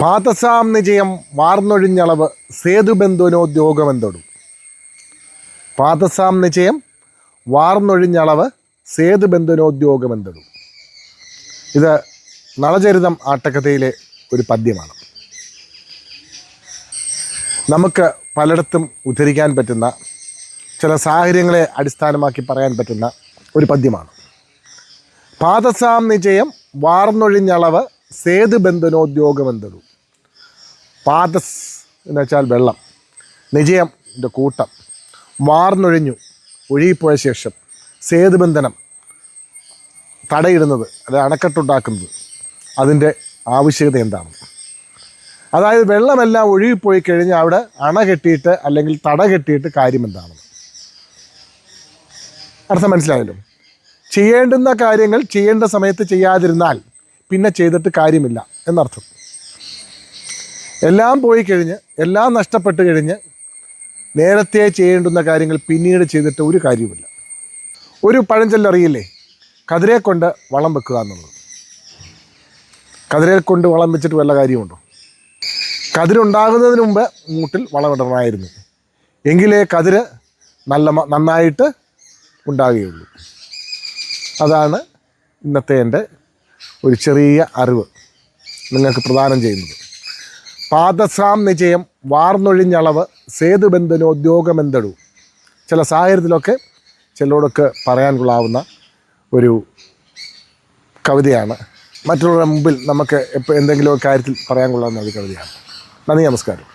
പാതസാം നിജയം വാർന്നൊഴിഞ്ഞളവ് സേതുബന്ധുനോദ്യോഗമെന്തോടും പാതസാം നിജയം വാർന്നൊഴിഞ്ഞളവ് സേതുബന്ധുനോദ്യോഗമെന്തോടും ഇത് നളചരിതം ആട്ടക്കഥയിലെ ഒരു പദ്യമാണ്. നമുക്ക് പലയിടത്തും ഉദ്ധരിക്കാൻ പറ്റുന്ന ചില സാഹചര്യങ്ങളെ അടിസ്ഥാനമാക്കി പറയാൻ പറ്റുന്ന ഒരു പദ്യമാണ്. പാതസാം നിജയം വാർന്നൊഴിഞ്ഞളവ് സേതുബന്ധനോദ്യോഗമെന്തതു പാദസ് എന്ന് വെച്ചാൽ വെള്ളം. നിജയം എന്റെ കൂട്ടം. വാർന്നൊഴിഞ്ഞു. ഒഴുകിപ്പോയ ശേഷം സേതുബന്ധനം തടയിടുന്നത് അത് അണക്കെട്ടുണ്ടാക്കുന്നത്. അതിന്റെ ആവശ്യകത എന്താണ്? അതായത് വെള്ളമെല്ലാം ഒഴുകിപ്പോയി കഴിഞ്ഞാൽ അവിടെ അണ കെട്ടിയിട്ട് അല്ലെങ്കിൽ തട കെട്ടിയിട്ട് കാര്യം എന്താണ് അർത്ഥം മനസ്സിലായല്ലോ? ചെയ്യേണ്ടുന്ന കാര്യങ്ങൾ ചെയ്യേണ്ട സമയത്ത് ചെയ്യാതിരുന്നാൽ പിന്നെ ചെയ്തിട്ട് കാര്യമില്ല എന്നർത്ഥം. എല്ലാം പോയി കഴിഞ്ഞ് എല്ലാം നഷ്ടപ്പെട്ട് കഴിഞ്ഞ് നേരത്തെ ചെയ്യേണ്ടുന്ന കാര്യങ്ങൾ പിന്നീട് ചെയ്തിട്ട് ഒരു കാര്യവുമില്ല. ഒരു പഴഞ്ചൊല്ലറിയില്ലേ കതിരെ കൊണ്ട് വളം വെക്കുക എന്നുള്ളത്. കതിരെ കൊണ്ട് വളം വെച്ചിട്ട് വല്ല കാര്യമുണ്ടോ? കതിരുണ്ടാകുന്നതിന് മുമ്പ് മൂട്ടിൽ വളമിടണമായിരുന്നു എങ്കിലേ കതിര് നല്ല നന്നായിട്ട് ഉണ്ടാകുകയുള്ളൂ. അതാണ് ഇന്നത്തെ എന്റെ ഒരു ചെറിയ അറിവ് നിങ്ങൾക്ക് പ്രദാനം ചെയ്യുന്നത്. പാദസാം നിജയം വാർന്നൊഴിഞ്ഞളവ് സേതുബന്ധനോദ്യോഗമെന്തടു ചില സാഹചര്യത്തിലൊക്കെ ചിലരോടൊക്കെ പറയാൻ കൊള്ളാവുന്ന ഒരു കവിതയാണ്. മറ്റുള്ളവരുടെ മുമ്പിൽ നമുക്ക് എപ്പോൾ എന്തെങ്കിലും കാര്യത്തിൽ പറയാൻ കൊള്ളാവുന്ന ഒരു കവിതയാണ്. നന്ദി നമസ്കാരം.